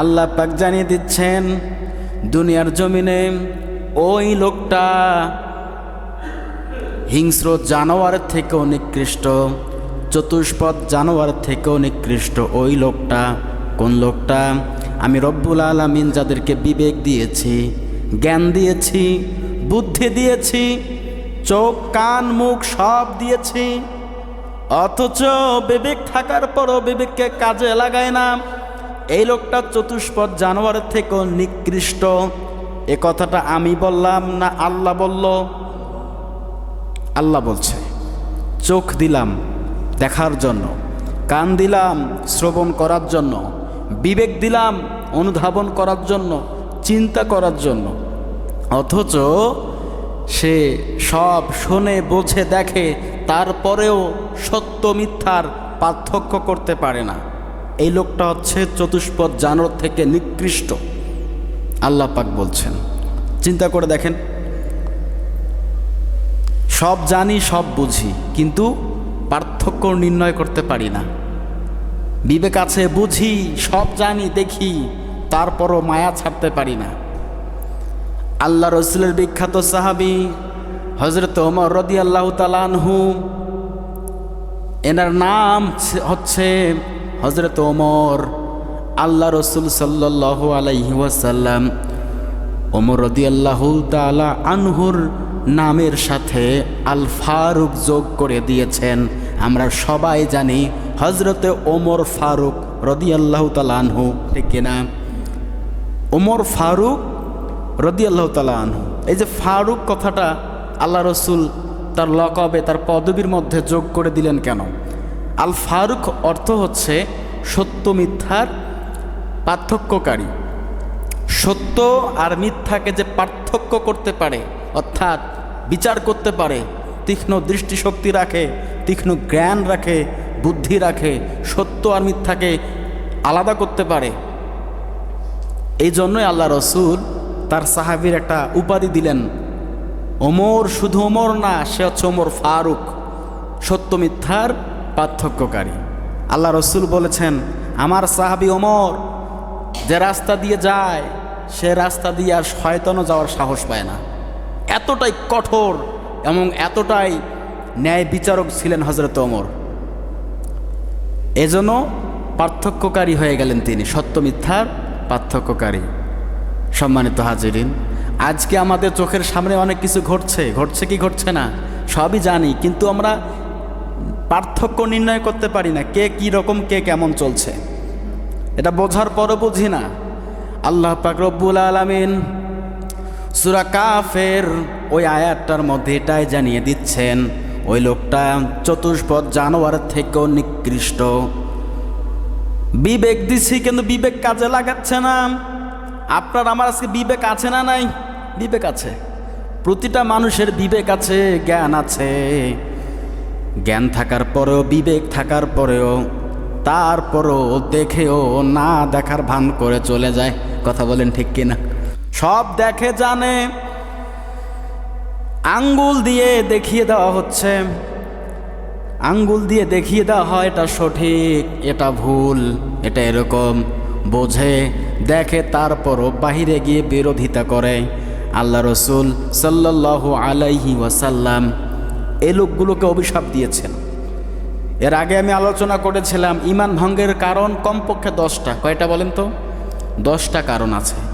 আল্লাহ পাক জানিয়ে দিচ্ছেন, দুনিয়ার জমিনে ওই লোকটা হিংস্র জানোয়ার থেকেও নিকৃষ্ট, চতুষ্পদ জানোয়ার থেকেও নিকৃষ্ট ওই লোকটা। কোন লোকটা? আমি রব্বুল আলমিন যাদেরকে বিবেক দিয়েছি, জ্ঞান দিয়েছি, বুদ্ধি দিয়েছি, চোখ, কান, মুখ সব দিয়েছি, অথচ বিবেক থাকার পরও বিবেককে কাজে লাগায় না। এই লোকটা চতুষ্পদ জানোয়ারের থেকেও নিকৃষ্ট। এ কথাটা আমি বললাম না আল্লাহ বলল? আল্লাহ বলছে, চোখ দিলাম দেখার জন্য, কান দিলাম শ্রবণ করার জন্য, বিবেক দিলাম অনুধাবন করার জন্য, চিন্তা করার জন্য। অথচ সে সব শোনে, বোঝে, দেখে, তারপরেও সত্য মিথ্যার পার্থক্য করতে পারে না। এই লোকটা হচ্ছে চতুষ্পদ জানোর থেকে নিকৃষ্ট। আল্লাহ পাক বলছেন। চিন্তা করে দেখেন। সব জানি, সব বুঝি, কিন্তু পার্থক্য নির্ণয় করতে পারি না। বিবেক আছে, বুঝি, সব জানি, দেখি, তারপরও মায়া ছাড়তে পারি না। আল্লাহ রসুলের বিখ্যাত সাহাবি হজরত ওমর রদি আল্লাহ তালানহু এনার নাম হচ্ছে হজরত ওমর, আল্লাহ রসুল সাল্লাহ আলাইহি ওয়াসাল্লাম ওমর রদি আল্লাহ তালা আনহুর নামের সাথে আল ফারুক যোগ করে দিয়েছেন। আমরা সবাই জানি হজরতে ওমর ফারুক রদি আল্লাহ তালানহু ঠিক কিনা? ওমর ফারুক রদি আল্লাহ তালানহু এই যে ফারুক কথাটা আল্লাহ রসুল তার লকবে, তার পদবীর মধ্যে যোগ করে দিলেন কেন? আল ফারুক অর্থ হচ্ছে সত্য মিথ্যার পার্থক্যকারী। সত্য আর মিথ্যাকে যে পার্থক্য করতে পারে, অর্থাৎ বিচার করতে পারে, তীক্ষ্ণ দৃষ্টিশক্তি রাখে, তীক্ষ্ণ জ্ঞান রাখে, বুদ্ধি রাখে, সত্য আর মিথ্যাকে আলাদা করতে পারে। এই জন্যই আল্লাহ রসুল তার সাহাবির একটা উপাধি দিলেন। ওমর শুধু ওমর না, সে হচ্ছে ওমর ফারুক। সত্য মিথ্যার পার্থক্যকারী। আল্লাহ রসুল বলেছেন, আমার সাহাবি ওমর যে রাস্তা দিয়ে যায়, সে রাস্তা দিয়ে আর শয়তনও যাওয়ার সাহস পায় না। এতটাই কঠোর এবং এতটাই ন্যায় বিচারক ছিলেন হজরত ওমর। এজন্য পার্থক্যকারী হয়ে গেলেন তিনি, সত্য মিথ্যার পার্থক্যকারী। সম্মানিত হাজিরিন, আজকে আমাদের চোখের সামনে অনেক কিছু ঘটছে। ঘটছে কি ঘটছে না? সবই জানি, কিন্তু আমরা পার্থক্য নির্ণয় করতে পারি না, কে কি রকম, কে কেমন চলছে। এটা বোঝার পরও বুঝি না। আল্লাহ পাক রব্বুল আলমিন সুরা কাফের ওই আয়াতটার মধ্যে এটাই জানিয়ে দিচ্ছেন, ওই লোকটা চতুষ্পদ জানোয়ার থেকেও নিকৃষ্ট। বিবেক দিছি কিন্তু বিবেক কাজে লাগাচ্ছে না। আপনার আমার আজকে বিবেক আছে না নাই? বিবেক আছে। প্রতিটা মানুষের বিবেক আছে, জ্ঞান আছে। জ্ঞান থাকার পরেও, বিবেক থাকার পরেও, তারপরও দেখেও না দেখার ভান করে চলে যায়। কথা বলেন ঠিক কিনা? সব দেখে জানে, আঙ্গুল দিয়ে দেখিয়ে দেওয়া হচ্ছে। আঙ্গুল দিয়ে দেখিয়ে দেওয়া হয়, এটা সঠিক, এটা ভুল, এটা এরকম। বোঝে, দেখে, তারপরও বাহিরে গিয়ে বিরোধিতা করে। আল্লাহ রসুল সাল্লাহ আলাইহি ওয়াসাল্লাম এই লোকগুলোকে অভিশাপ দিয়েছেন। এর আগে আমি আলোচনা করেছিলাম, ইমান ভঙ্গের কারণ কমপক্ষে দশটা। কয়টা বলেন তো? দশটা কারণ আছে।